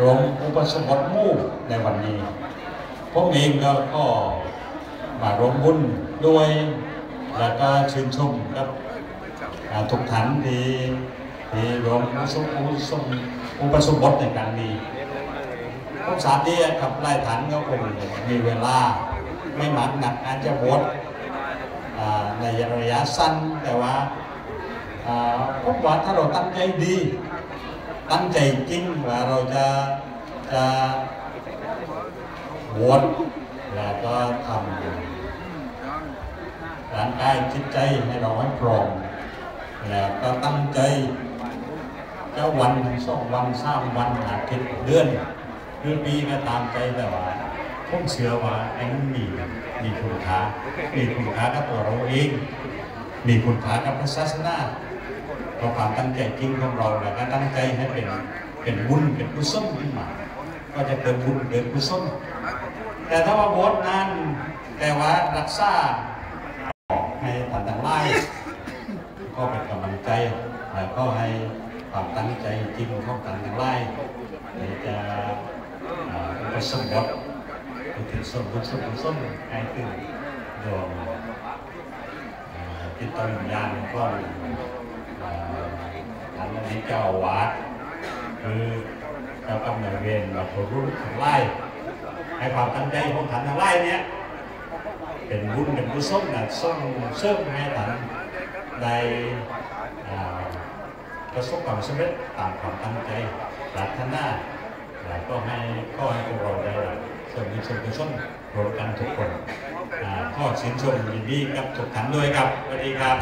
รวมอุปสมบทมู่ในวันนี้ผมเองก็ก็มาร่วมบุญด้วยแล้วก็ชื่นชมกับทุกท่านที่ที่รวมอุปสมอุสมอุปสมบทในครั้งนี้ผมสาธิตกับหลายท่านก็คงมีเวลาไม่หมากหนักอาจจะบวชอ่าในระยะสั้นแต่ว่าอ่าผมว่าถ้าเราตั้งใจดี ตั้งใจจริงว่าเราจะจะบวชแล้วก็ทำร่างกายจิตใจให้เราให้พร้อมแล้วก็ตั้งใจจะวันส่งสองวันสามวันอาทิตย์เดือนหรือปีก็ตามใจแต่ว่าผมเชื่อว่าไอ้นั้นมีมีคุณค่ามีคุณค่ากับตัวเราเองมีคุณค่ากับพระศาสนา เพราะความตั้งใจจริงของเราแล้วก็ตั้งใจให้เป็นเป็นบุญเป็นกุศลขึ้นมา ก็จะเกิดบุญเกิดกุศลแต่ถ้าว่าโบสถ์นั้นแต่ว่ารักษาให้ทันทั้งไล่ก็เป็นกำลังใจแล้วก็ให้ความตั้งใจจริงของทันทั้งไล่จะอ่าอุปสมบทอุทิศส่วนบุญส่วนกุศลให้ถึงดวงจิตวิญญาณก็ ท่านนี้เจ้าวาสคือเจ้ากรรมนายเวรเราผู้รู้ทั้งไล่ให้ความตั้งใจของท่านทั้งไล่เนี้ยเป็นบุญเป็นกุศลนะส่งเสริมให้ท่านได้ประสบความสำเร็จตามความตั้งใจปรารถนาแล้วก็ให้ข้อให้พวกเราได้เสริมบุญเสริมกุศลรวมกันทุกคนข้อชื่นชมยินดีกับทุกท่านด้วยครับสวัสดีครับ